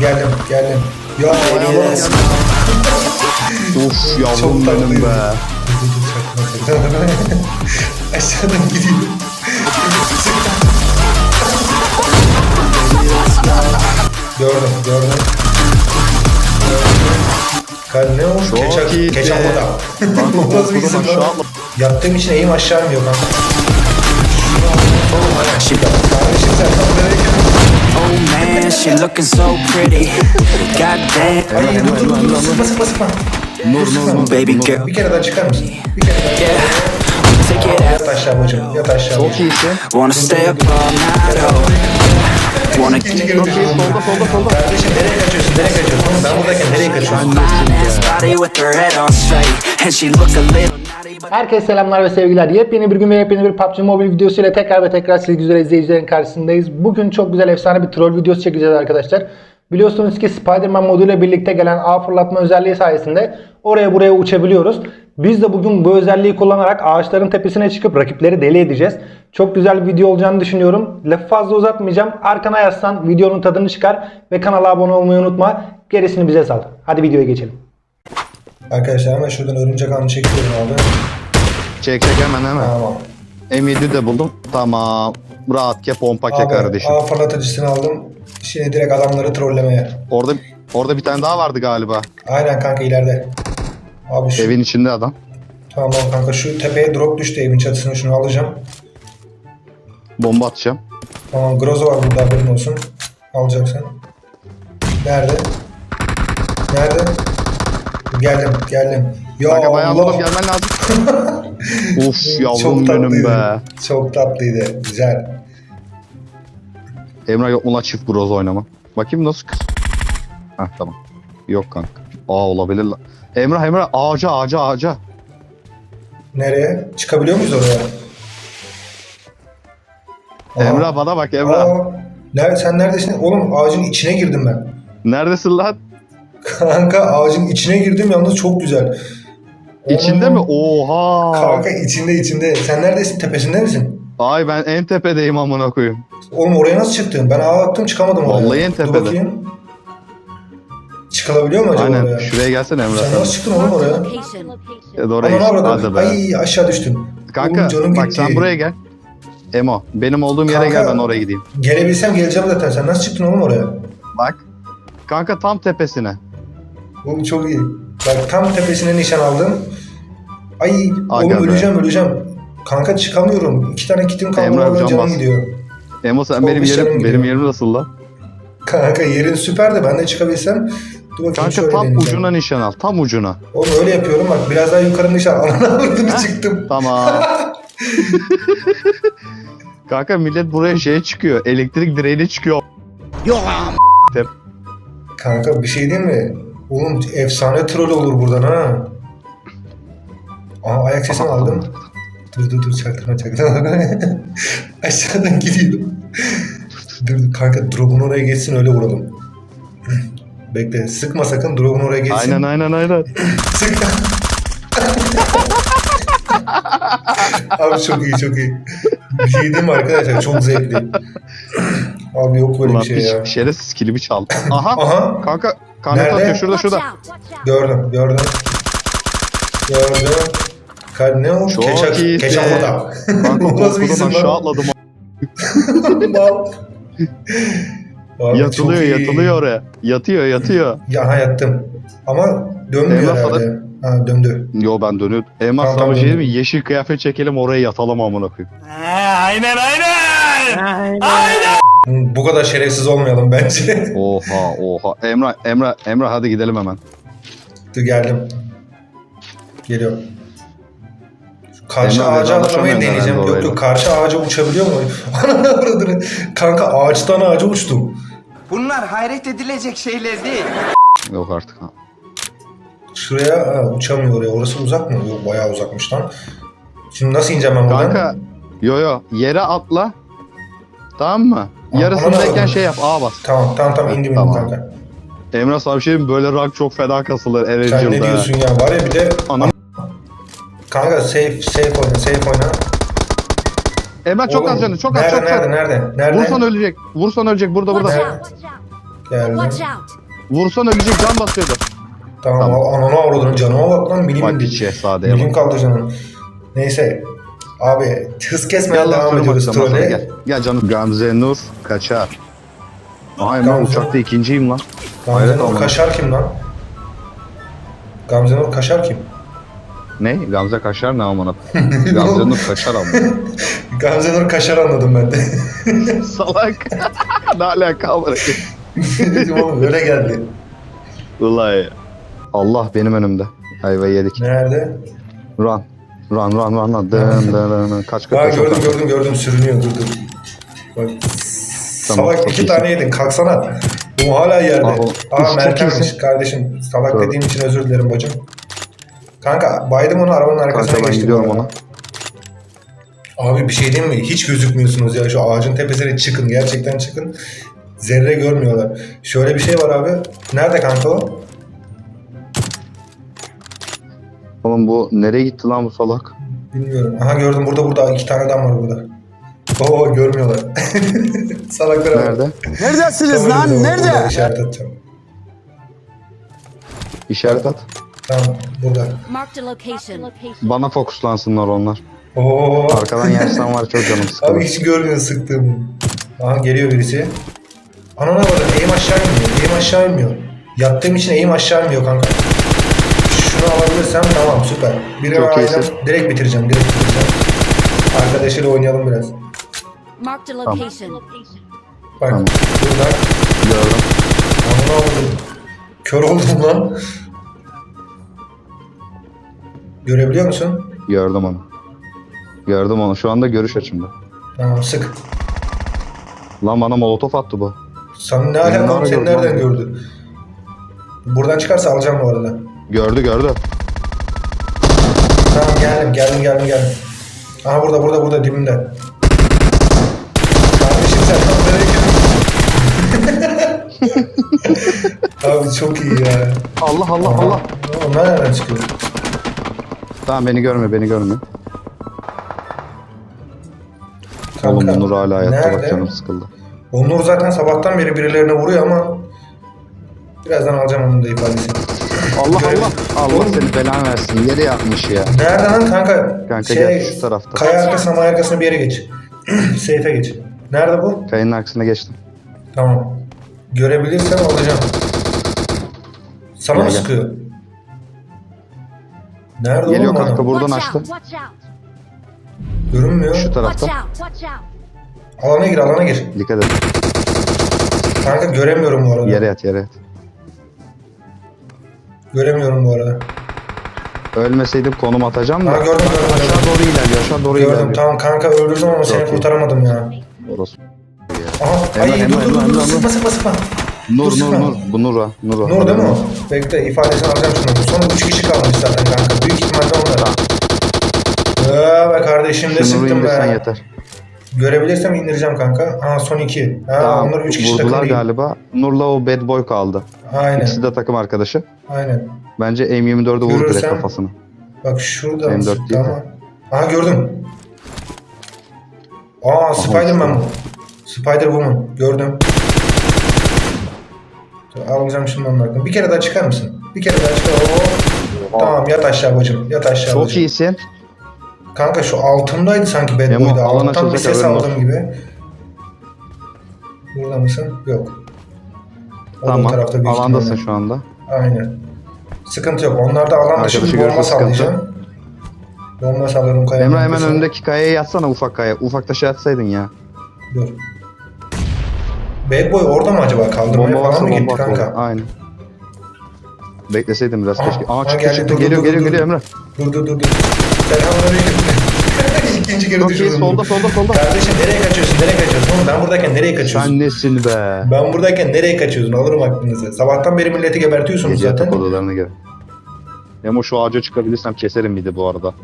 geldim geldim. Ya Allah Of yavrum benim be. Aşağıdan gidiyor. gördüm gördüm. Kan ne o? Burada. Kanka Bu nasıl bir korkudan isim aşağı lan? atla. Yattığım için eğim aşağı inmiyor kanka. Kardeşim sen tam nereye gidiyorsun? Oh man, she looking so pretty. Goddamn, Ay dur dur dur sıkma sıkma sıkma. Nur nur nur. baby girl. Bir kere daha çıkar mısın? Bir kere daha. Yeah, take it Yat aşağı bacım. Yat aşağı Çok bacım. Wanna stay up all night, oh. Wanna düşürdüm. Solda solda solda. Kardeşim nereye kaçıyorsun? Nereye kaçıyorsun? Ben buradayken nereye kaçıyorsun? Herkese selamlar ve sevgiler. Yepyeni bir gün ve yepyeni bir PUBG Mobile videosu ile tekrar ve tekrar siz güzel izleyicilerin karşısındayız. Bugün çok güzel efsane bir troll videosu çekeceğiz arkadaşlar. Biliyorsunuz ki Spider-Man moduyla birlikte gelen ağ fırlatma özelliği sayesinde oraya buraya uçabiliyoruz. Biz de bugün bu özelliği kullanarak ağaçların tepesine çıkıp rakipleri deli edeceğiz. Çok güzel bir video olacağını düşünüyorum. Lafı fazla uzatmayacağım. Arkana yaslan, videonun tadını çıkar ve kanala abone olmayı unutma. Gerisini bize sal. Hadi videoya geçelim. Arkadaşlar hemen şuradan örümcek ağını çekiyorum abi. Çek çek hemen hemen. Tamam. M7 de buldum. Tamam. Rahat ke pompa ke Abi kardeşim. ağ fırlatıcısını aldım. Şimdi direkt adamları trollemeye. Orada orada bir tane daha vardı galiba. Aynen kanka ileride. Abi şu Evin içinde adam. tamam kanka şu tepeye drop düştü evin çatısına şunu alacağım. Bomba atacağım. Tamam Groza var burada haberin olsun. Alacaksın. Nerede? Nerede? Geldim geldim. Ya Kanka bayağı Allah. gelmen lazım. of yavrum benim be. Çok tatlıydı. Güzel. Emrah yok mu lan çift groz oynama? Bakayım nasıl kız? Heh tamam. Yok kanka. Aa olabilir lan. Emrah Emrah ağaca ağaca ağaca. Nereye? Çıkabiliyor muyuz oraya? Aa. Emrah bana bak Emrah. Aa, nerede, sen neredesin? Oğlum ağacın içine girdim ben. Neredesin lan? Kanka ağacın içine girdim yalnız çok güzel. İçinde Oğlum, mi? Oha. Kanka içinde içinde. Sen neredesin? Tepesinde misin? Ay ben en tepedeyim amına koyayım. Oğlum oraya nasıl çıktın? Ben ağa attım çıkamadım oraya. Vallahi en Dur tepede. bakayım. Çıkılabiliyor mu acaba Aynen. oraya? Şuraya gelsene Emrah Sen sen. nasıl çıktın oğlum oraya? Ya da oraya Ananı avradım. Hadi be. Ay aşağı düştüm. Kanka Oğlum canım bak gitti. sen buraya gel. Emo benim olduğum yere Kanka. gel ben oraya gideyim. Gelebilsem geleceğim zaten. Sen nasıl çıktın oğlum oraya? Bak. Kanka tam tepesine. Oğlum çok iyi. Bak tam tepesine nişan aldım. Ay Aga oğlum be. öleceğim öleceğim. Kanka çıkamıyorum. İki tane kitim kaldı. Emre hocam canım gidiyor. Emo sen Çok benim yerim gidiyor. benim yerim nasıl lan? Kanka yerin süper de ben de çıkabilsem. Dur bakayım Kanka şöyle tam deneyeceğim. ucuna nişan al. Tam ucuna. Oğlum öyle yapıyorum bak biraz daha yukarı nişan. Ananı avradını çıktım. Tamam. Kanka millet buraya şey çıkıyor. Elektrik direğine çıkıyor. Kanka bir şey değil mi? Oğlum efsane troll olur buradan ha. Aa ayak sesini aldım. Dur dur dur çaktırma çaktırma. Aşağıdan gidiyor. dur dur kanka drop'un oraya geçsin öyle vuralım. Bekle sıkma sakın drop'un oraya geçsin. Aynen aynen aynen. Sık. Abi çok iyi çok iyi. Bir şey diyeyim mi arkadaşlar çok zevkli. Abi yok böyle Ulan bir şey ya. şerefsiz kilimi çaldı. Aha. Aha Kanka kanka Nerede? atıyor şurada şurada. gördüm gördüm. Gördüm. Ka- Ne o? Çok Keçak, iyisin. keçak O nasıl bir isim aşağı lan? atladım. Mal. Abi Yatılıyor çok iyi. yatılıyor oraya. Yatıyor yatıyor. Ya ha yattım. Ama dönmüyor Eyvah herhalde. Ha döndü. Yo ben dönüyorum. Emrah Tamam, sana bir şey diyeyim mi? Yeşil kıyafet çekelim oraya yatalım amına koyayım. Hı, Bu kadar şerefsiz olmayalım bence. Oha oha. Emrah Emrah Emrah hadi gidelim hemen. Dur geldim. Geliyorum. Karşı Emre abi, ağaca atlamayı deneyeceğim. Yok yok karşı ağaca uçabiliyor mu? Ananı avradını. Kanka ağaçtan ağaca uçtum. Bunlar hayret edilecek şeyler değil. Yok artık. ha. Şuraya ha, uçamıyor oraya. Orası uzak mı? Yok bayağı uzakmış lan. Şimdi nasıl ineceğim ben buradan? Kanka yo yo yere atla. Tamam mı? Tamam, Yarısındayken şey yap A bas. Tamam tamam tamam indim indim Tamam. kanka. Emrah sana bir şey? Böyle rank çok fena kasılır Sen ne Erencil'de. diyorsun ya? Var ya bir de Anam. Kanka safe safe oyna safe oyna. Emrah çok Oğlum, az canı çok az nerede, çok nerede, az. nerede nerede? Vursan ölecek. Vursan ölecek burada burada. Nerede? Geldim. Watch out! Vursana gücüm can basıyordu. Tamam, Tamam. anana avradın canıma bak lan bilim Bak hiç şehzadeye bilim bak. kaldı canım. Neyse. Abi hız kesmeye Gel lan devam şuraya ediyoruz bakacağım, trole. Gel. Gel canım. Gamze Nur kaçar. Ay ben Gamze. uçakta ikinciyim lan. Gamze Hayret Nur oldu. Kaşar kim lan? Gamze Nur Kaşar kim? Ne? Gamze kaşar ne amına? Gamze Nur kaşar amına. Gamze Nur Kaşar anladım ben de. Salak. ne alaka? Dedim oğlum öyle geldi. Ulan Allah benim önümde. Ayvayı yedik. Nerede? Run. Run run run run. Dın dın dın. Kaç kaç Ha gördüm kaç. gördüm gördüm sürünüyor dur dur. Bak. Tamam, salak iki iyisin. tane yedin kalksana. Bu hala yerde. Aa Meltem'miş iyisin. kardeşim. Salak Doğru. dediğim için özür dilerim bacım. Kanka baydım onu arabanın arkasına Kanka ben geçtim. gidiyorum ona. Abi bir şey diyeyim mi? Hiç gözükmüyorsunuz ya. Şu ağacın tepesine çıkın. Gerçekten çıkın. Zerre görmüyorlar. Şöyle bir şey var abi. Nerede kanka o? Oğlum bu nereye gitti lan bu salak? Bilmiyorum. Aha gördüm. Burada burada. iki tane adam var burada. Oo görmüyorlar. Salaklar abi. Nerede? Neredesiniz lan? burada, Nerede? İşaret atacağım. İşaret at. Tamam burada. Bana fokuslansınlar onlar. Oo. Arkadan yersen var çok canım Abi sıkılır. hiç görmüyor sıktığımı. Aha geliyor birisi. Anana bakın eğim aşağı inmiyor. Eğim aşağı inmiyor. Yattığım için eğim aşağı inmiyor kanka. Şunu alabilirsem tamam süper. Biri Çok aynen direkt bitireceğim. Direkt bitireceğim. Arkadaşıyla oynayalım biraz. Marked a location. Bak Tamam. burada. Gördüm. Anana aldım. Kör oldum lan. Görebiliyor musun? Gördüm onu. Gördüm onu. Şu anda görüş açımda. Tamam sık. Lan bana molotof attı bu. Sana ne alakam nerede seni nereden gördü? Buradan çıkarsa alacağım bu arada. Gördü gördü. Tamam geldim geldim geldim geldim. Aha burada burada burada dibimde. Kardeşim sen nereye Abi çok iyi ya. Allah Allah. Allah. Onlar nereden çıkıyor? Tamam beni görme beni görme. Oğlum Kanka, Onur hala hayatta bak canım sıkıldı. Onur zaten sabahtan beri birilerine vuruyor ama birazdan alacağım onun da ifadesini. Allah Görev- Allah. Allah seni belanı versin. Yere yatmış ya. Nerede lan kanka? Kanka gel şu tarafta. Kaya arkasına maya arkasına bir yere geç. Seyfe geç. Nerede bu? Kayının aksine geçtim. Tamam. Görebilirsem alacağım. Sana Gel, mı gel. sıkıyor? Nerede Geliyor oğlum kanka adam? buradan açtı. Görünmüyor. Şu tarafta. Alana gir alana gir. Dikkat et. Kanka göremiyorum bu arada. Yere yat yere yat. Göremiyorum bu arada. Ölmeseydim konum atacağım da. Ha gördüm gördüm. Aşağı gördüm. doğru ilerliyor. Aşağı doğru Gördüm ilerliyor. tamam kanka öldürdüm ama seni iyi. kurtaramadım ya. Orası. Aha ay Emre, dur dur dur Emre. sıkma sıkma sıkma. Nur Dur, Nur. Nur. Bu Nur'a. Nur'a. Nur değil mi o? Bekle ifadesini alacağım şunu. Son 3 kişi kalmış zaten kanka. Büyük ihtimalle onlar. Aa be kardeşim de Nur'u sıktım indirsen be. yeter. Görebilirsem indireceğim kanka. Aa son 2. Ha Tamam, onlar 3 kişi takım vurdular değil. galiba. Nur'la o bad boy kaldı. Aynen. İkisi de takım arkadaşı. Aynen. Bence M24'ü vur direkt Görürsem- kafasına. Bak şurada M4 mı değil de. ama. Aha gördüm. Aa Spider-Man. Spider-Woman. Gördüm. Alacağım şimdi hakkını. Bir kere daha çıkar mısın? Bir kere daha çıkar. Oo. Tamam yat aşağı bacım. Yat aşağı Çok bacım. iyisin. Kanka şu altımdaydı sanki Bad Memo, Boy'da. Alttan bir ses haberin aldım gibi. Burada mısın? Yok. O Tamam. tarafta büyük Alandasın ihtimalle. şu anda. Aynen. Sıkıntı yok. Onlarda alan dışı Arkadaşı bir bomba görürse sıkıntı. sallayacağım. Bomba salladım kayanın Emre hemen arkasına. önündeki kayaya yatsana ufak kaya. Ufakta şey atsaydın ya. Dur. Bad Boy orada mı acaba? Kaldırmaya Bomba falan varsa mı gitti at kanka? orada. Aynen. Bekleseydim biraz keşke. Aa çıktı geldi. çıktı. Dur, Geliyor dur, geliyor dur, geliyor. Emre. Dur dur dur dur. Selamünaleyküm. İkinci kere Çok iyi düşürdüm. solda solda solda. Kardeşim nereye kaçıyorsun? Nereye kaçıyorsun? Oğlum ben buradayken nereye kaçıyorsun? Sen nesin be? Ben buradayken nereye kaçıyorsun? Alırım aklınızı. Sabahtan beri milleti gebertiyorsunuz Gece yatak zaten. odalarına gir. Ama şu ağaca çıkabilirsem keserim bir de bu arada.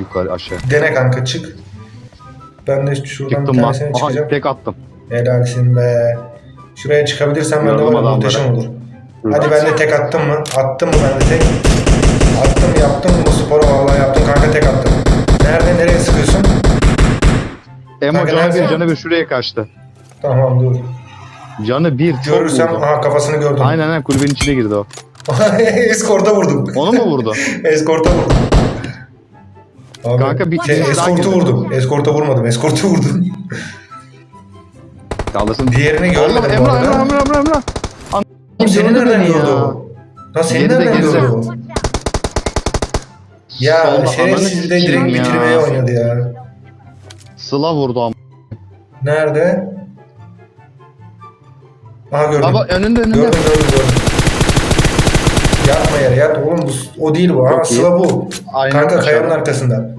Yukarı aşağı. Dene kanka çık. Ben de şuradan bir Çıktım lan. tanesine Aha çıkacağım. tek attım. Helalsin be. Şuraya çıkabilirsem ben de var ya muhteşem olur. Hadi ben de tek attım mı? Attım mı ben de tek? Attım yaptım bu sporu vallahi yaptım kanka tek attım. Nerede nereye sıkıyorsun? Emo Kanka canı nerede? bir canı bir şuraya kaçtı. Tamam dur. Canı bir çok Görürsem vurdu. aha kafasını gördüm. Aynen aynen kulübenin içine girdi o. Eskorta vurdum. Onu mu vurdu? Eskorta vurdum. Abi, Kanka bir şey, daha eskortu girdi. vurdum. Eskorta vurmadım. Eskortu vurdum. Kaldırsın. Diğerini görmedim Allah bu Emrah arada. Emrah Emrah Emrah Emrah. Oğlum seni Gördü nereden beni gördü ya. o? Lan seni Geride, nereden geride. gördü o? Ya Solda şerefsiz de ananı direkt sikeyim ya. bitirmeye oynadı ya. Sıla vurdu ama. Nerede? Aha gördüm. Baba önünde önünde. Gördüm gördüm gördüm. Yatma yere yat oğlum bu, o değil bu. Ha Çok iyi. Sıla bu. Aynen, Kanka kayanın arkasında.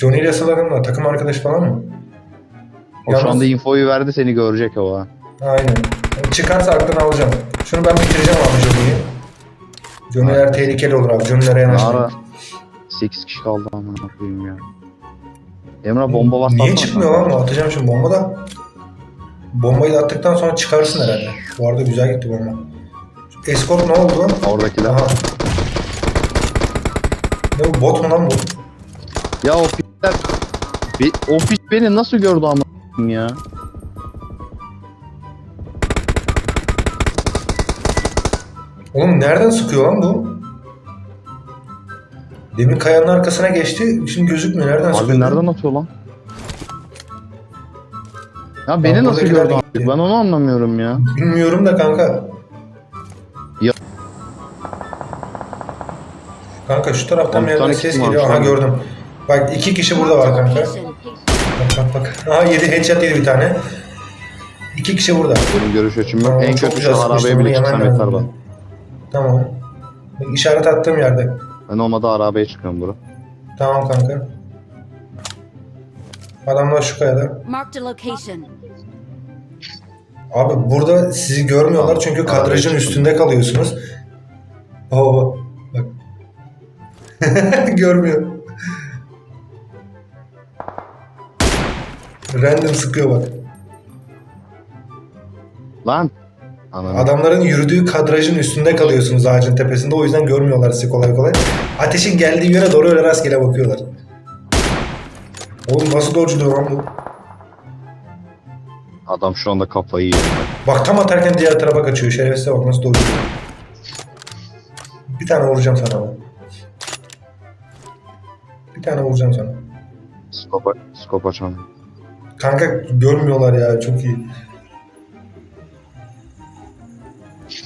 Johnny ile Sıla'nın da takım arkadaş falan mı? O şu Yalnız- anda infoyu verdi seni görecek o ha. Aynen. Çıkarsa aklını alacağım. Şunu ben bitireceğim abi Johnny'yi. Johnny'ler tehlikeli olur abi. Johnny'lere yanaşmayın. ara 8 kişi kaldı amına koyayım ya. Emrah bomba var. Niye çıkmıyor lan? Atacağım şimdi bomba da. Bombayı da attıktan sonra çıkarsın herhalde. Bu arada güzel gitti bomba. Escort ne oldu lan? Oradakiler. Aha. Ne bu bot mu lan bu? Ya o piçler. Bir, o piç beni nasıl gördü koyayım ya? Oğlum nereden sıkıyor lan bu? Demin kayanın arkasına geçti. Şimdi gözükmüyor. Nereden sıkıyor? Abi nereden atıyor lan? Ya beni Lan nasıl gördü artık? Ben onu anlamıyorum ya. Bilmiyorum da kanka. Ya- Kanka şu taraftan bir yerden ses geliyor. Aha gördüm. Bak iki kişi burada var kanka. Bak bak bak. Aha yedi headshot yedi bir tane. İki kişi burada. Benim görüş açım yok. Tamam, en çok kötü şu sıkıştı. arabaya bile çıksam lazım. yeter bana. Tamam. Bak, işaret attığım yerde. Ben olmadı arabaya çıkıyorum bro. Tamam kanka. Adamlar şu kayada. Marked location. Abi burada sizi görmüyorlar çünkü kadrajın üstünde kalıyorsunuz. Baba. Bak. Görmüyor. Random sıkıyor bak. Lan. Ananı. Adamların yürüdüğü kadrajın üstünde kalıyorsunuz ağacın tepesinde. O yüzden görmüyorlar sizi kolay kolay. Ateşin geldiği yöne doğru öyle rastgele bakıyorlar. Oğlum nasıl dodge'luyor lan bu? Adam şu anda kafayı yiyor. Bak tam atarken diğer tarafa kaçıyor. Şerefsize bak nasıl dodge'luyor. Bir tane vuracağım sana bak. Bir tane vuracağım sana. Skopa, skop açamıyor. Kanka görmüyorlar ya çok iyi.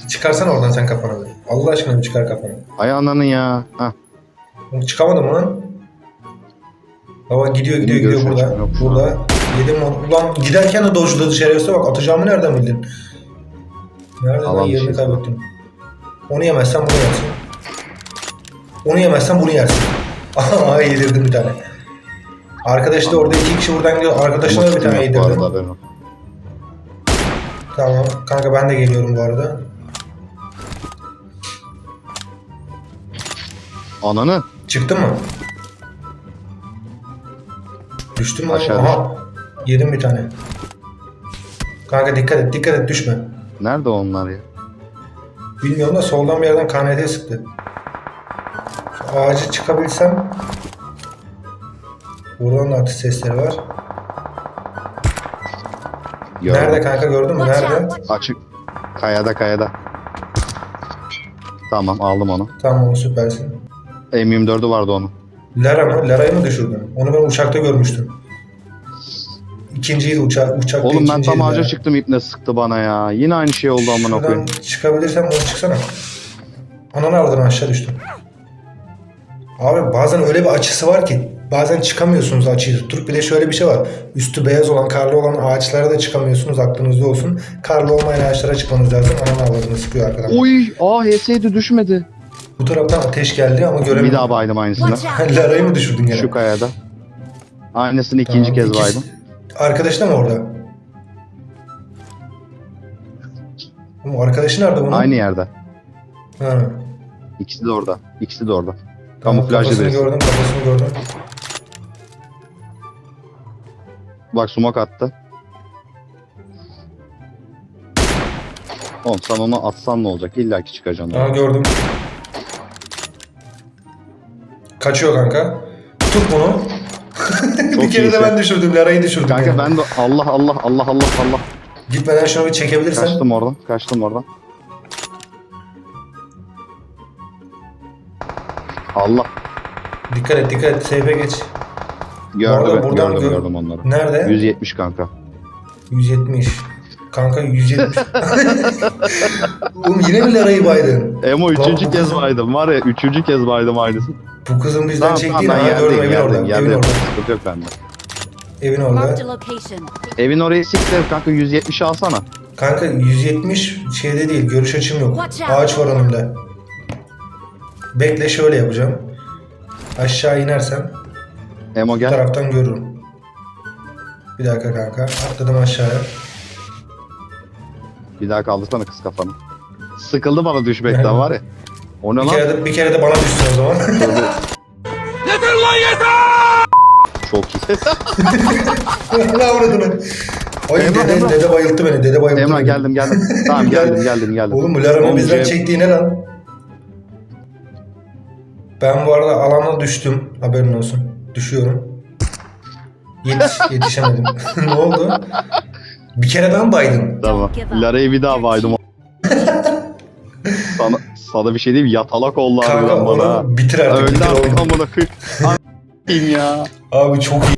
Çıkarsana oradan sen kafanı. Allah aşkına bir çıkar kafanı. Ay ananı ya. Hah. Çıkamadım lan. Baba gidiyor gidiyor Benim gidiyor burada. yok Burada. Yedim onu. Ulan giderken de dodge'ladı şerefsize bak atacağımı nereden bildin? Nereden Alan ben yerini dışı. kaybettim. Onu yemezsen bunu yersin. Onu yemezsen bunu yersin. Aha yedirdim bir tane. Arkadaş da orada iki kişi buradan gidiyor. Arkadaşına da bir tane yedirdim. arada. Tamam. Kanka ben de geliyorum bu arada. Ananı. Çıktın mı? Düştün mü? Aşağı Aha. Yedim bir tane. Kanka dikkat et, dikkat et düşme. Nerede onlar ya? Bilmiyorum da soldan bir yerden KNT sıktı. Şu ağacı çıkabilsem. Buradan da atış sesleri var. Gördüm. Nerede kanka gördün mü? Nerede? Açık. Kayada kayada. Tamam aldım onu. Tamam süpersin. M24'ü vardı onun. Lara mı? Lara'yı mı düşürdün? Onu ben uçakta görmüştüm. İkinciydi uça uçakta Oğlum ben tam ağaca çıktım ipne sıktı bana ya. Yine aynı şey oldu amına koyayım. çıkabilirsem onu çıksana. Ananı ardından aşağı düştüm. Abi bazen öyle bir açısı var ki bazen çıkamıyorsunuz açıyı tutturup bir de şöyle bir şey var. Üstü beyaz olan, karlı olan ağaçlara da çıkamıyorsunuz aklınızda olsun. Karlı olmayan ağaçlara çıkmanız lazım. Ananı avladını sıkıyor arkadan. Oy! Aa HS'ydi düşmedi. Bu taraftan ateş geldi ama göremedim. Bir daha baydım aynısını. Lara'yı mı düşürdün gene? Şu kayada. Aynısını ikinci Tamam, kez baydım. Arkadaş da mı orada? Oğlum arkadaşı nerede bunun? Aynı yerde. Ha. İkisi de orada. İkisi de orada. Tamam, Kamuflajlı kafasını gördüm, kafasını gördüm. Bak sumak attı. Oğlum sen onu atsan ne olacak? İlla ki çıkacaksın. Aa gördüm. Kaçıyor kanka. Tut bunu. bir kere de iyisin. ben düşürdüm. Lara'yı düşürdüm. Kanka ya. ben de Allah Allah Allah Allah Allah. Gitmeden şunu bir çekebilirsen. Kaçtım oradan. Kaçtım oradan. Allah. Dikkat et dikkat et. Seyfe geç. Gördüm, arada buradan gördüm, gör- gördüm onları. Nerede? 170 kanka. 170. Kanka 170. Oğlum yine mi Lara'yı baydın? Emo Lan üçüncü bu kez baydım. Var ya üçüncü kez baydım aynısı. Bu kızın bizden Tamam çektiğini tamam ben ha gördüm yerdeyim evin orada. yerdeyim Evin yerdeyim. orada. Sıkıntı yok bende. Evin Marked a orada. location. Evin orayı siktir kanka 170 alsana. Kanka 170 şeyde değil. Görüş açım yok. Watch out. Ağaç var önümde. Bekle şöyle yapacağım. Aşağı inersem Emo bu gel. taraftan görürüm. Bir dakika kanka. Atladım aşağıya. Bir daha kaldırsana kız kafanı. Sıkıldı bana düşmekten var ya. O ne Bir lan? kere de, bir kere de bana düşsün o zaman. Çok iyi. ne avradını? Ay Emrah, dede, Emrah. dede bayılttı beni. Dede bayılttı Emrah beni. geldim geldim. Tamam geldim geldim geldim. Oğlum bu Lara'nın Oğlum, bizden çektiği ne lan? Ben bu arada alana düştüm. Haberin olsun. Düşüyorum. Yetiş, yetişemedim. ne oldu? Bir kere ben baydım. Tamam. Lara'yı bir daha baydım. sana, sana bir şey diyeyim yatalak oldu Kanka harbiden bana. onu bitir artık. Öldü bitir artık oğlum. amına koyayım. ya. Abi çok iyi.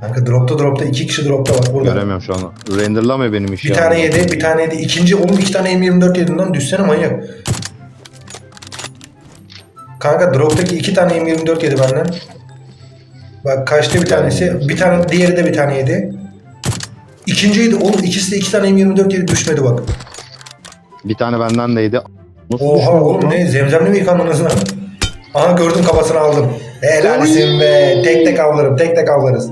Kanka dropta dropta iki kişi dropta bak burada. Göremiyorum şu an. Renderlamıyor benim işi. Bir ya. tane yedi, bir tane yedi. İkinci oğlum iki tane M24 yedin lan. Düşsene manyak. Kanka droptaki iki tane M24 yedi benden. Bak kaçtı bir tanesi. Bir tane diğeri de bir tane yedi. İkinci yedi. Oğlum ikisi de iki tane M24 yedi düşmedi bak. Bir tane benden neydi? Nasıl Oha oğlum lan? ne zemzemli mi yıkandınız lan? Aha gördüm kafasını aldım. Helalsin be. Tek tek avlarım. Tek tek avlarız.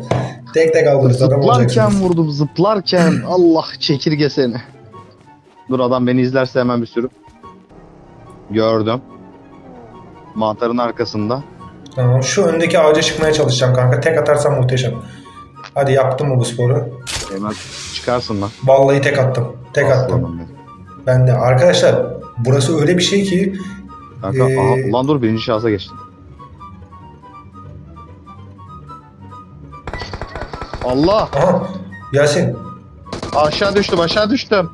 Tek tek avlarız. Adam Zıplarken olacaksınız. vurdum zıplarken. Allah çekirge seni. Dur adam beni izlerse hemen bir sürü. Gördüm. Mantarın arkasında. Tamam şu öndeki ağaca çıkmaya çalışacağım kanka. Tek atarsam muhteşem. Hadi yaptım mı bu sporu? Hemen çıkarsın lan. Vallahi tek attım. Tek attım. Aslanım benim. Ben de. Arkadaşlar burası öyle bir şey ki Kanka Ee, aha, ulan dur birinci şahsa geçtim. Allah! aha Yasin. Aşağı düştüm aşağı düştüm.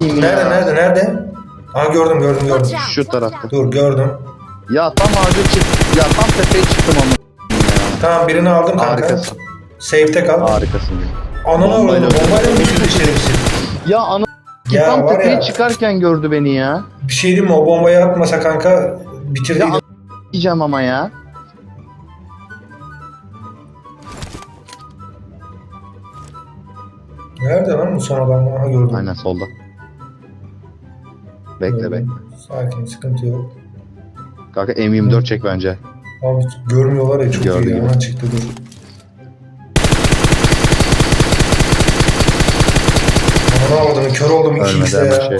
Nerede nerede nerede? Aha gördüm gördüm gördüm. Şu tarafta. Dur gördüm. Ya tam ağaca çık. Ya tam tepeye çıktım ama. Tamam birini aldım kanka. Harikasın. Safe'te kal. Harikasın. Ananı vurdum. Bombayla mı bitirdi şerefsiz? Ya ana Ya tam tepeye ya. çıkarken gördü beni ya. Bir şey diyeyim mi? O bombayı atmasa kanka bitirdiydi. Ya Diyeceğim ama ya. Nerede lan bu son adam? Aha gördüm. Aynen solda. Bekle bekle. Sakin sıkıntı yok. Kanka M24 çek bence. Abi görmüyorlar ya çok Gördü iyi. gibi. Hemen çıktı dur. Aman avladım kör oldum iki Ölmedi hemen ya. şey.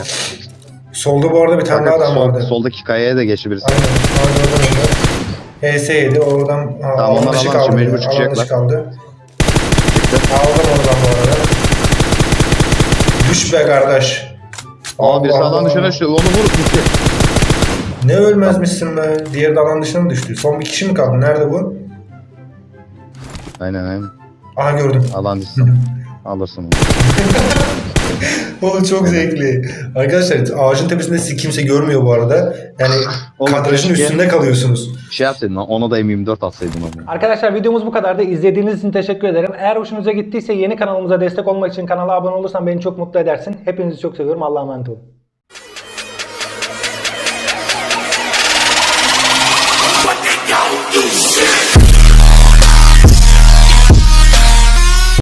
Solda bu arada bir tane daha Kanka adam sol, vardı. soldaki kayaya da geçti birisi. Aynen. Aynen oradan öyle. HS yedi oradan Tamam, alan onlar dışı alan dışı, kaldı. mecbur Alan çıkacaklar. dışı kaldı. Aldım oradan bu arada. Düş be kardeş. Aa birisi Allah alan Allah. dışına düştü. Onu vurup gitti. Ne ölmezmişsin be. Diğeri de alan dışına mı düştü? Son bir kişi mi kaldı? Nerede bu? Aynen aynen. Aha gördüm. Alan dışı. Alırsın onu. Oğlum çok zevkli. Arkadaşlar ağacın tepesinde sizi kimse görmüyor bu arada. Yani Oğlum, kadrajın keşke- üstünde kalıyorsunuz. Şey yapsaydın lan ona da M24 atsaydın onu. Arkadaşlar videomuz bu kadardı. İzlediğiniz için teşekkür ederim. Eğer hoşunuza gittiyse yeni kanalımıza destek olmak için kanala abone olursan beni çok mutlu edersin. Hepinizi çok seviyorum. Allah'a emanet olun.